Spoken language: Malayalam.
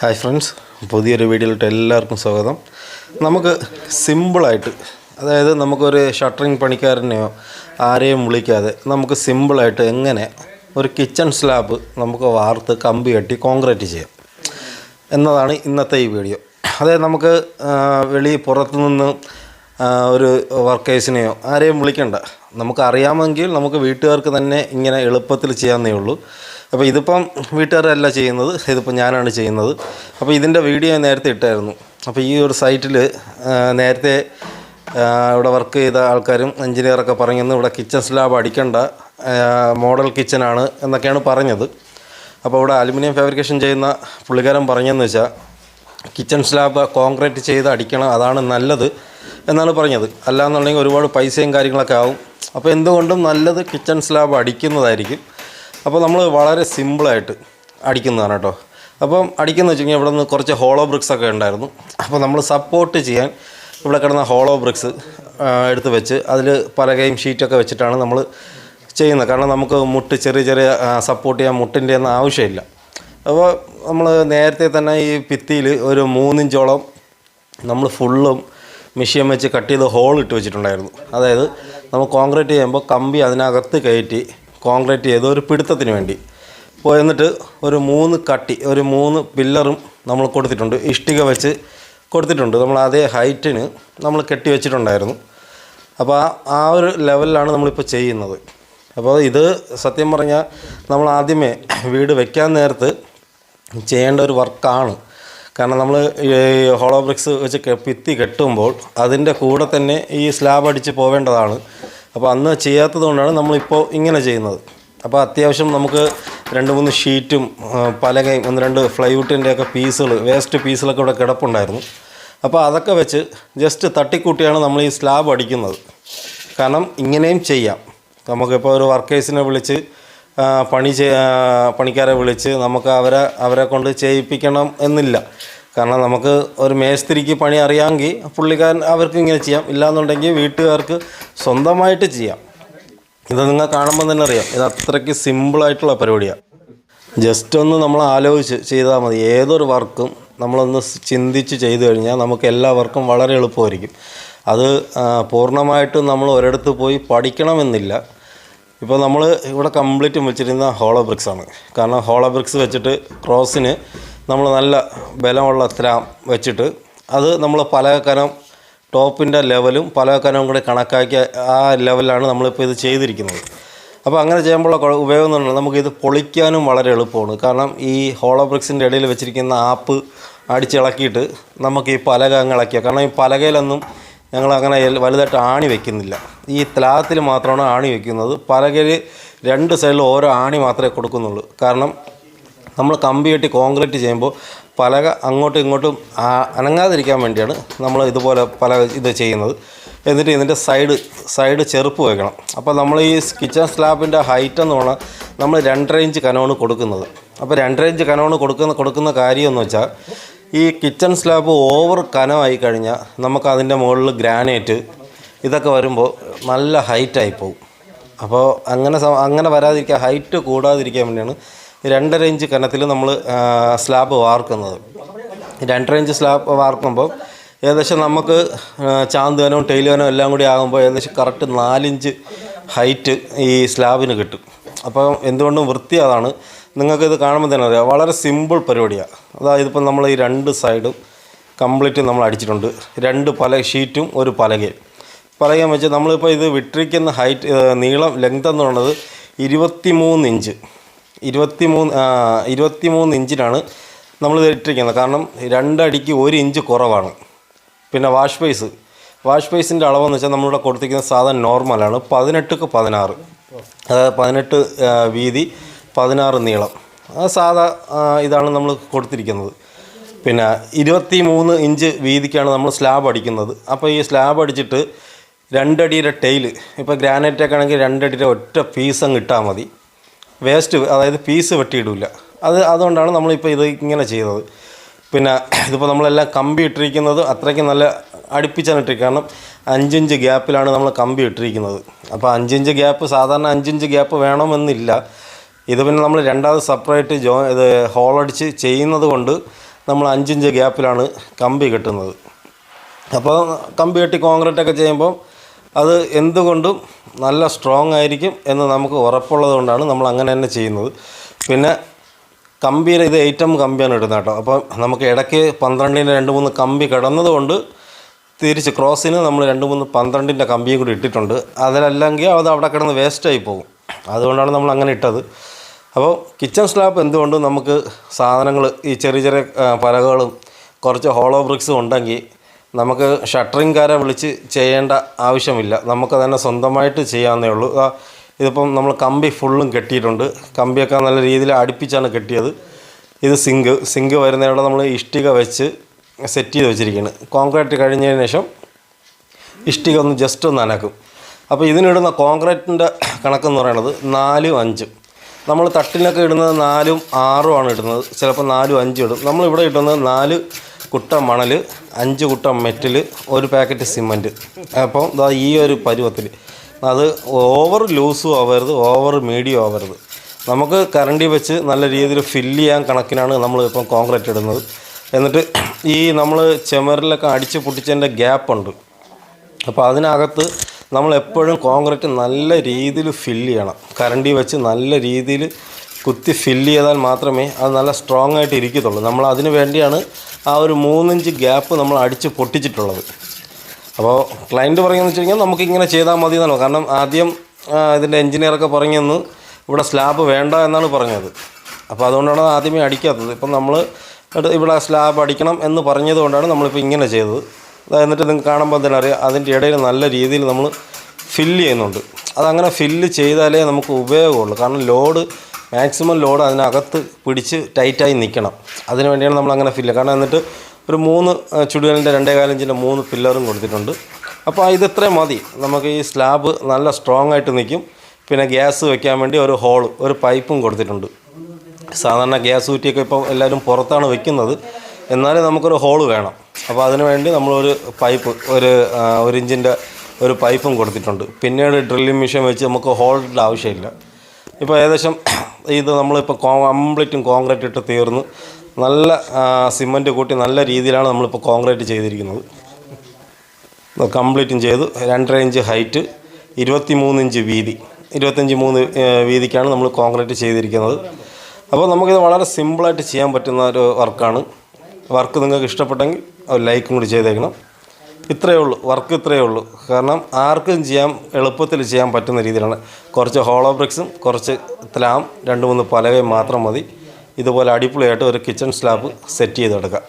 ഹായ് ഫ്രണ്ട്സ് പുതിയൊരു വീഡിയോയിലോട്ട് എല്ലാവർക്കും സ്വാഗതം. നമുക്ക് സിമ്പിളായിട്ട് അതായത് നമുക്കൊരു ഷട്ടറിങ് പണിക്കാരനെയോ ആരെയും വിളിക്കാതെ നമുക്ക് സിമ്പിളായിട്ട് എങ്ങനെ ഒരു കിച്ചൺ സ്ലാബ് നമുക്ക് വാർത്ത് കമ്പി കെട്ടി കോൺക്രീറ്റ് ചെയ്യാം. എന്നതാണ് ഇന്നത്തെ ഈ വീഡിയോ. അതായത് നമുക്ക് വെളി പുറത്തുനിന്ന് ഒരു വർക്കേഴ്സിനെയോ ആരെയും വിളിക്കണ്ട. നമുക്ക് അറിയാമെങ്കിൽ നമുക്ക് വീട്ടുകാർക്ക് തന്നെ ഇങ്ങനെ എളുപ്പത്തിൽ ചെയ്യാവുന്നേ ഉള്ളൂ. അപ്പോൾ ഇതിപ്പം വീട്ടുകാരല്ല ചെയ്യുന്നത് ഇതിപ്പം ഞാനാണ് ചെയ്യുന്നത്. അപ്പോൾ ഇതിന്റെ വീഡിയോ നേരത്തെ ഇട്ടായിരുന്നു. അപ്പോൾ ഈ ഒരു സൈറ്റിൽ നേരത്തെ ഇവിടെ വർക്ക് ചെയ്ത ആൾക്കാരും എഞ്ചിനീയറൊക്കെ പറഞ്ഞെന്ന് ഇവിടെ കിച്ചൺ സ്ലാബ് അടിക്കേണ്ട മോഡൽ കിച്ചനാണ് എന്നൊക്കെയാണ് പറഞ്ഞത്. അപ്പോൾ ഇവിടെ അലുമിനിയം ഫാബ്രിക്കേഷൻ ചെയ്യുന്ന പുള്ളിക്കാരൻ പറഞ്ഞതെന്ന് വെച്ചാൽ കിച്ചൺ സ്ലാബ് കോൺക്രീറ്റ് ചെയ്ത് അടിക്കണം അതാണ് നല്ലത് എന്നാണ് പറഞ്ഞത്. അല്ലാന്നുണ്ടെങ്കിൽ ഒരുപാട് പൈസയും കാര്യങ്ങളൊക്കെ ആവും. അപ്പോൾ എന്തുകൊണ്ടും നല്ലത് കിച്ചൺ സ്ലാബ് അടിക്കുന്നതായിരിക്കും. അപ്പോൾ നമ്മൾ വളരെ സിമ്പിളായിട്ട് അടിക്കുന്നതാണ് കേട്ടോ. അപ്പം അടിക്കുന്നത് വെച്ച് കഴിഞ്ഞാൽ ഇവിടെ നിന്ന് കുറച്ച് ഹോളോ ബ്രിക്സ് ഒക്കെ ഉണ്ടായിരുന്നു. അപ്പോൾ നമ്മൾ സപ്പോർട്ട് ചെയ്യാൻ ഇവിടെ കിടന്ന ഹോളോ ബ്രിക്സ് എടുത്ത് വെച്ച് അതിൽ പലകയും ഷീറ്റൊക്കെ വെച്ചിട്ടാണ് നമ്മൾ ചെയ്യുന്നത്. കാരണം നമുക്ക് മുട്ട് ചെറിയ ചെറിയ സപ്പോർട്ട് ചെയ്യാൻ മുട്ടിന്റെ ഒന്നും ആവശ്യമില്ല. അപ്പോൾ നമ്മൾ നേരത്തെ തന്നെ ഈ ഭിത്തിയിൽ ഒരു മൂന്നിഞ്ചോളം നമ്മൾ ഫുള്ളും മെഷീൻ വെച്ച് കട്ട് ചെയ്ത് ഹോൾ ഇട്ട് വെച്ചിട്ടുണ്ടായിരുന്നു. അതായത് നമ്മൾ കോൺക്രീറ്റ് ചെയ്യുമ്പോൾ കമ്പി അതിനകത്ത് കയറ്റി കോൺക്രീറ്റ് ചെയ്ത് ഒരു പിടുത്തത്തിന് വേണ്ടി. അപ്പോൾ എന്നിട്ട് ഒരു മൂന്ന് കട്ടി ഒരു മൂന്ന് പില്ലറും നമ്മൾ കൊടുത്തിട്ടുണ്ട്. ഇഷ്ടിക വെച്ച് കൊടുത്തിട്ടുണ്ട്. നമ്മൾ അതേ ഹൈറ്റിന് നമ്മൾ കെട്ടി വെച്ചിട്ടുണ്ടായിരുന്നു. അപ്പോൾ ആ ഒരു ലെവലിലാണ് നമ്മളിപ്പോൾ ചെയ്യുന്നത്. അപ്പോൾ ഇത് സത്യം പറഞ്ഞാൽ നമ്മൾ ആദ്യമേ വീട് വെക്കാൻ നേരത്ത് ചെയ്യേണ്ട ഒരു വർക്കാണ്. കാരണം നമ്മൾ ഹോളോ ബ്രിക്സ് വെച്ച് ഭിത്തി കെട്ടുമ്പോൾ അതിന്റെ കൂടെ തന്നെ ഈ സ്ലാബ് അടിച്ച് പോവേണ്ടതാണ്. അപ്പോൾ അന്ന് ചെയ്യാത്തത് കൊണ്ടാണ് നമ്മളിപ്പോൾ ഇങ്ങനെ ചെയ്യുന്നത്. അപ്പോൾ അത്യാവശ്യം നമുക്ക് രണ്ട് മൂന്ന് ഷീറ്റും പലകയും ഒന്ന് രണ്ട് ഫ്ലൈവുഡിന്റെ ഒക്കെ പീസുകൾ വേസ്റ്റ് പീസുകളൊക്കെ ഇവിടെ കിടപ്പുണ്ടായിരുന്നു. അപ്പോൾ അതൊക്കെ വെച്ച് ജസ്റ്റ് തട്ടിക്കൂട്ടിയാണ് നമ്മൾ ഈ സ്ലാബ് അടിക്കുന്നത്. കാരണം ഇങ്ങനെയും ചെയ്യാം. നമുക്കിപ്പോൾ ഒരു വർക്കേഴ്സിനെ വിളിച്ച് പണി പണിക്കാരെ വിളിച്ച് നമുക്ക് അവരെ അവരെ കൊണ്ട് ചെയ്യിപ്പിക്കണം എന്നില്ല. കാരണം നമുക്ക് ഒരു മേസ്തിരിക്ക് പണി അറിയാമെങ്കിൽ പുള്ളിക്കാരൻ അവർക്ക് ഇങ്ങനെ ചെയ്യാം. ഇല്ലാന്നുണ്ടെങ്കിൽ വീട്ടുകാർക്ക് സ്വന്തമായിട്ട് ചെയ്യാം. ഇത് നിങ്ങൾ കാണുമ്പോൾ തന്നെ അറിയാം. ഇത് അത്രയ്ക്ക് സിമ്പിളായിട്ടുള്ള പരിപാടിയാണ് ജസ്റ്റ് ഒന്ന് നമ്മൾ ആലോചിച്ച് ചെയ്താൽ മതി. ഏതൊരു വർക്കും നമ്മളൊന്ന് ചിന്തിച്ച് ചെയ്തു കഴിഞ്ഞാൽ നമുക്ക് എല്ലാ വർക്കും വളരെ എളുപ്പമായിരിക്കും. അത് പൂർണമായിട്ടും നമ്മൾ ഒരിടത്ത് പോയി പഠിക്കണമെന്നില്ല. ഇപ്പോൾ നമ്മൾ ഇവിടെ കംപ്ലീറ്റ് വെച്ചിരുന്ന ഹോളോ ബ്രിക്സാണ് കാരണം ഹോളോ ബ്രിക്സ് വെച്ചിട്ട് ക്രോസിന് നമ്മൾ നല്ല ബലമുള്ള ത്രാം വെച്ചിട്ട് അത് നമ്മൾ പല കനം ടോപ്പിന്റെ ലെവലും പല കനവും കൂടി കണക്കാക്കിയ ആ ലെവലിലാണ് നമ്മളിപ്പോൾ ഇത് ചെയ്തിരിക്കുന്നത്. അപ്പോൾ അങ്ങനെ ചെയ്യുമ്പോൾ ഉപയോഗം എന്ന് പറഞ്ഞാൽ നമുക്കിത് പൊളിക്കാനും വളരെ എളുപ്പമാണ്. കാരണം ഈ ഹോളോ ബ്രിക്സിന്റെ ഇടയിൽ വെച്ചിരിക്കുന്ന ആപ്പ് അടിച്ചിളക്കിയിട്ട് നമുക്ക് ഈ പലക അങ്ങ് ഇളക്കിയാൽ കാരണം ഈ പലകയിലൊന്നും ഞങ്ങൾ അങ്ങനെ വലുതായിട്ട് ആണി വെക്കുന്നില്ല. ഈ ത്ലാത്തിൽ മാത്രമാണ് ആണി വെക്കുന്നത്. പലകയിൽ രണ്ട് സൈഡിൽ ഓരോ ആണി മാത്രമേ കൊടുക്കുന്നുള്ളൂ. കാരണം നമ്മൾ കമ്പി കെട്ടി കോൺക്രീറ്റ് ചെയ്യുമ്പോൾ പലക അങ്ങോട്ടും ഇങ്ങോട്ടും അനങ്ങാതിരിക്കാൻ വേണ്ടിയാണ് നമ്മൾ ഇതുപോലെ പല ഇത് ചെയ്യുന്നത്. എന്നിട്ട് ഇതിന്റെ സൈഡ് സൈഡ് ചെറുപ്പ് വയ്ക്കണം അപ്പോൾ നമ്മൾ ഈ കിച്ചൺ സ്ലാബിന്റെ ഹൈറ്റ് എന്ന് പറഞ്ഞാൽ നമ്മൾ രണ്ടര ഇഞ്ച് കനോണ് കൊടുക്കുന്നത്. അപ്പോൾ രണ്ടര ഇഞ്ച് കനോണ് കൊടുക്കുന്ന കൊടുക്കുന്ന കാര്യം എന്ന് വെച്ചാൽ ഈ കിച്ചൺ സ്ലാബ് ഓവർ കനമായി കഴിഞ്ഞാൽ നമുക്ക് അതിന്റെ മുകളിൽ ഗ്രാനൈറ്റ് ഇതൊക്കെ വരുമ്പോൾ നല്ല ഹൈറ്റായി പോകും. അപ്പോൾ അങ്ങനെ അങ്ങനെ വരാതിരിക്കാൻ ഹൈറ്റ് കൂടാതിരിക്കാൻ വേണ്ടിയാണ് രണ്ടര ഇഞ്ച് കനത്തിൽ നമ്മൾ സ്ലാബ് വാർക്കുന്നത്. രണ്ടര ഇഞ്ച് സ്ലാബ് വാർക്കുമ്പോൾ ഏകദേശം നമുക്ക് ആ, ചാന്തുകനവും ടൈലുകനവും എല്ലാം കൂടി ആകുമ്പോൾ ഏകദേശം കറക്റ്റ് നാലിഞ്ച് ഹൈറ്റ് ഈ സ്ലാബിന് കിട്ടും. അപ്പം എന്തുകൊണ്ടും വൃത്തി അതാണ് നിങ്ങൾക്കിത് കാണുമ്പോൾ തന്നെ അറിയാം വളരെ സിമ്പിൾ പരിപാടിയാണ്. അതായത് ഇപ്പം നമ്മൾ ഈ രണ്ട് സൈഡും കംപ്ലീറ്റ് നമ്മൾ അടിച്ചിട്ടുണ്ട്. രണ്ട് പല ഷീറ്റും ഒരു പലകയും. പലകയും വെച്ച് നമ്മളിപ്പോൾ ഇത് വിട്ടിരിക്കുന്ന ഹൈറ്റ് നീളം ലെങ്ത് എന്ന് പറയുന്നത് ഇരുപത്തി മൂന്ന് ഇഞ്ച്. ഇരുപത്തി മൂന്ന് ഇരുപത്തി മൂന്ന് ഇഞ്ചിനാണ് നമ്മൾ ഇട്ടിരിക്കുന്നത്. കാരണം രണ്ടടിക്ക് ഒരു ഇഞ്ച് കുറവാണ്. പിന്നെ വാഷ് ബേസ് വാഷ് ബേസിന്റെ അളവെന്ന് വെച്ചാൽ നമ്മളിവിടെ കൊടുത്തിരിക്കുന്ന സാധനം നോർമലാണ്. പതിനെട്ടുക്ക് പതിനാറ്. അതായത് പതിനെട്ട് വീതി പതിനാറ് നീളം. സാധാ ഇതാണ് നമ്മൾ കൊടുത്തിരിക്കുന്നത്. പിന്നെ ഇരുപത്തി മൂന്ന് ഇഞ്ച് വീതിക്കാണ് നമ്മൾ സ്ലാബ് അടിക്കുന്നത്. അപ്പോൾ ഈ സ്ലാബ് അടിച്ചിട്ട് രണ്ടടിയുടെ ടൈൽ. ഇപ്പോൾ ഗ്രാനൈറ്റൊക്കെ ആണെങ്കിൽ രണ്ടടിയുടെ ഒറ്റ പീസ് അങ്ങ് ഇട്ടാൽ മതി. വേസ്റ്റ് അതായത് പീസ് വെട്ടിയിടില്ല അത് അതുകൊണ്ടാണ് നമ്മളിപ്പോൾ ഇത് ഇങ്ങനെ ചെയ്തത്. പിന്നെ ഇതിപ്പോൾ നമ്മളെല്ലാം കമ്പി ഇട്ടിരിക്കുന്നത് അത്രയ്ക്ക് നല്ല അടുപ്പിച്ചാണ് ഇട്ടിരിക്കുന്നത്. കാരണം അഞ്ചിഞ്ച് ഗ്യാപ്പിലാണ് നമ്മൾ കമ്പി ഇട്ടിരിക്കുന്നത്. അപ്പോൾ അഞ്ചിഞ്ച് ഗ്യാപ്പ് സാധാരണ അഞ്ചിഞ്ച് ഗ്യാപ്പ് വേണമെന്നില്ല. ഇത് പിന്നെ നമ്മൾ രണ്ടാമത് സെപ്പറേറ്റ് ജോ ഇത് ഹോളടിച്ച് ചെയ്യുന്നത് കൊണ്ട് നമ്മൾ അഞ്ചിഞ്ച് ഗ്യാപ്പിലാണ് കമ്പി കെട്ടുന്നത്. അപ്പോൾ കമ്പി കെട്ടി കോൺക്രീറ്റ് ഒക്കെ ചെയ്യുമ്പോൾ അത് എന്തുകൊണ്ടും നല്ല സ്ട്രോങ് ആയിരിക്കും എന്ന് നമുക്ക് ഉറപ്പുള്ളത് കൊണ്ടാണ് നമ്മൾ അങ്ങനെ തന്നെ ചെയ്യുന്നത്. പിന്നെ കമ്പിയിൽ ഇത് ഏറ്റവും കമ്പിയാണ് ഇടുന്നത് കേട്ടോ. അപ്പം നമുക്ക് ഇടയ്ക്ക് പന്ത്രണ്ടിന്റെ രണ്ട് മൂന്ന് കമ്പി കിടന്നതുകൊണ്ട് തിരിച്ച് ക്രോസിന് നമ്മൾ രണ്ട് മൂന്ന് പന്ത്രണ്ടിന്റെ കമ്പിയും കൂടി ഇട്ടിട്ടുണ്ട്. അതിലല്ലെങ്കിൽ അത് അവിടെ കിടന്ന് വേസ്റ്റായി പോകും. അതുകൊണ്ടാണ് നമ്മൾ അങ്ങനെ ഇട്ടത്. അപ്പോൾ കിച്ചൺ സ്ലാബ് എന്തുകൊണ്ടും നമുക്ക് സാധനങ്ങൾ ഈ ചെറിയ ചെറിയ പലകളും കുറച്ച് ഹോളോ ബ്രിക്സും ഉണ്ടെങ്കിൽ നമുക്ക് ഷട്ടറിങ്കാരെ വിളിച്ച് ചെയ്യേണ്ട ആവശ്യമില്ല. നമുക്ക് തന്നെ സ്വന്തമായിട്ട് ചെയ്യാവുന്നേ ഉള്ളൂ. ഇതിപ്പം നമ്മൾ കമ്പി ഫുള്ളും കെട്ടിയിട്ടുണ്ട്. കമ്പിയൊക്കെ നല്ല രീതിയിൽ അടുപ്പിച്ചാണ് കെട്ടിയത്. ഇത് സിങ്ക് സിങ്ക് വരുന്നതിവിടെ നമ്മൾ ഇഷ്ടിക വെച്ച് സെറ്റ് ചെയ്ത് വെച്ചിരിക്കുകയാണ്. കോൺക്രീറ്റ് കഴിഞ്ഞതിന് ശേഷം ഇഷ്ടിക ഒന്ന് ജസ്റ്റ് ഒന്ന് അനക്കും. അപ്പോൾ ഇതിനിടുന്ന കോൺക്രീറ്റിന്റെ കണക്കെന്ന് പറയുന്നത് നാലും അഞ്ചും. നമ്മൾ തട്ടിലൊക്കെ ഇടുന്നത് നാലും ആറും ആണ് ഇടുന്നത്. ചിലപ്പോൾ നാലും അഞ്ചും ഇടും. നമ്മളിവിടെ ഇടുന്നത് നാല് കുട്ട മണൽ അഞ്ച് കുട്ട മെറ്റൽ ഒരു പാക്കറ്റ് സിമന്റ് അപ്പോൾ ഈ ഒരു പരുവത്തിൽ. അത് ഓവർ ലൂസും ആവരുത് ഓവർ മീഡിയം ആവരുത്. നമുക്ക് കറണ്ടി വെച്ച് നല്ല രീതിയിൽ ഫില്ല് ചെയ്യാൻ കണക്കിനാണ് നമ്മൾ ഇപ്പം കോൺക്രീറ്റ് ഇടുന്നത്. എന്നിട്ട് ഈ നമ്മൾ ചെമറിലൊക്കെ അടിച്ച് പൊട്ടിച്ചതിന്റെ ഗ്യാപ്പുണ്ട് അപ്പോൾ അതിനകത്ത് നമ്മൾ എപ്പോഴും കോൺക്രീറ്റ് നല്ല രീതിയിൽ ഫില്ല് ചെയ്യണം. കരണ്ടി വെച്ച് നല്ല രീതിയിൽ കുത്തി ഫില്ല് ചെയ്താൽ മാത്രമേ അത് നല്ല സ്ട്രോങ് ആയിട്ട് ഇരിക്കത്തുള്ളൂ. നമ്മൾ അതിന് വേണ്ടിയാണ് ആ ഒരു മൂന്നിഞ്ച് ഗ്യാപ്പ് നമ്മൾ അടിച്ച് പൊട്ടിച്ചിട്ടുള്ളത്. അപ്പോൾ ക്ലയന്റ് പറയുന്നത് വെച്ച് കഴിഞ്ഞാൽ നമുക്ക് ഇങ്ങനെ ചെയ്താൽ മതി എന്നാണ്. കാരണം ആദ്യം ഇതിന്റെ എഞ്ചിനീയറൊക്കെ പറഞ്ഞെന്ന് ഇവിടെ സ്ലാബ് വേണ്ട എന്നാണ് പറഞ്ഞത്. അപ്പോൾ അതുകൊണ്ടാണ് ആദ്യമേ അടിക്കാത്തത്. ഇപ്പം നമ്മൾ ഇവിടെ സ്ലാബ് അടിക്കണം എന്ന് പറഞ്ഞത് കൊണ്ടാണ് നമ്മളിപ്പോൾ ഇങ്ങനെ ചെയ്തത്. എന്നിട്ട് നിങ്ങൾക്ക് കാണുമ്പോൾ തന്നെ അറിയാം അതിന്റെ ഇടയിൽ നല്ല രീതിയിൽ നമ്മൾ ഫില്ല് ചെയ്യുന്നുണ്ട്. അതങ്ങനെ ഫില്ല് ചെയ്താലേ നമുക്ക് ഉപയോഗമുള്ളൂ. കാരണം ലോഡ് മാക്സിമം ലോഡ് അതിനകത്ത് പിടിച്ച് ടൈറ്റായി നിൽക്കണം അതിന് വേണ്ടിയാണ് നമ്മൾ അങ്ങനെ ഫില്ല് കാരണം എന്നിട്ട് ഒരു മൂന്ന് ചുടുകലിന്റെ രണ്ടേ കാലഞ്ചിന്റെ മൂന്ന് പില്ലറും കൊടുത്തിട്ടുണ്ട്. അപ്പോൾ ഇതിത്രയും മതി. നമുക്ക് ഈ സ്ലാബ് നല്ല സ്ട്രോങ് ആയിട്ട് നിൽക്കും പിന്നെ ഗ്യാസ് വെക്കാൻ വേണ്ടി ഒരു ഹോൾ ഒരു പൈപ്പും കൊടുത്തിട്ടുണ്ട്. സാധാരണ ഗ്യാസ് ഊറ്റിയൊക്കെ ഇപ്പോൾ എല്ലാവരും പുറത്താണ് വെക്കുന്നത്. എന്നാലും നമുക്കൊരു ഹോൾ വേണം. അപ്പോൾ അതിന് വേണ്ടി നമ്മളൊരു പൈപ്പ് ഒരു ഒരു ഇഞ്ചിന്റെ ഒരു പൈപ്പും കൊടുത്തിട്ടുണ്ട്. പിന്നീട് ഡ്രില്ലിംഗ് മെഷീൻ വെച്ച് നമുക്ക് ഹോളിന്റെ ആവശ്യമില്ല. ഇപ്പോൾ ഏകദേശം ഇത് നമ്മളിപ്പോൾ കംപ്ലീറ്റും കോൺക്രീറ്റ് ഇട്ട് തീർന്ന് നല്ല സിമന്റ് കൂട്ടി നല്ല രീതിയിലാണ് നമ്മളിപ്പോൾ കോൺക്രീറ്റ് ചെയ്തിരിക്കുന്നത്. കംപ്ലീറ്റും ചെയ്തു. രണ്ടര ഇഞ്ച് ഹൈറ്റ് ഇരുപത്തി മൂന്ന് ഇഞ്ച് വീതി. ഇരുപത്തഞ്ച് മൂന്ന് വീതിക്കാണ് നമ്മൾ കോൺക്രീറ്റ് ചെയ്തിരിക്കുന്നത്. അപ്പോൾ നമുക്കിത് വളരെ സിമ്പിളായിട്ട് ചെയ്യാൻ പറ്റുന്ന ഒരു വർക്കാണ്. വർക്ക് നിങ്ങൾക്ക് ഇഷ്ടപ്പെട്ടെങ്കിൽ ഒരു ലൈക്കും കൂടി ചെയ്തേക്കണം. ഇത്രയേ ഉള്ളൂ വർക്ക് ഇത്രയേ ഉള്ളൂ. കാരണം ആർക്കും ചെയ്യാൻ എളുപ്പത്തിൽ ചെയ്യാൻ പറ്റുന്ന രീതിയിലാണ്. കുറച്ച് ഹോളോ ബ്രിക്സും കുറച്ച് ത്ലാം രണ്ട് മൂന്ന് പലകയും മാത്രം മതി. ഇതുപോലെ അടിപൊളിയായിട്ട് ഒരു കിച്ചൺ സ്ലാബ് സെറ്റ് ചെയ്തെടുക്കാം.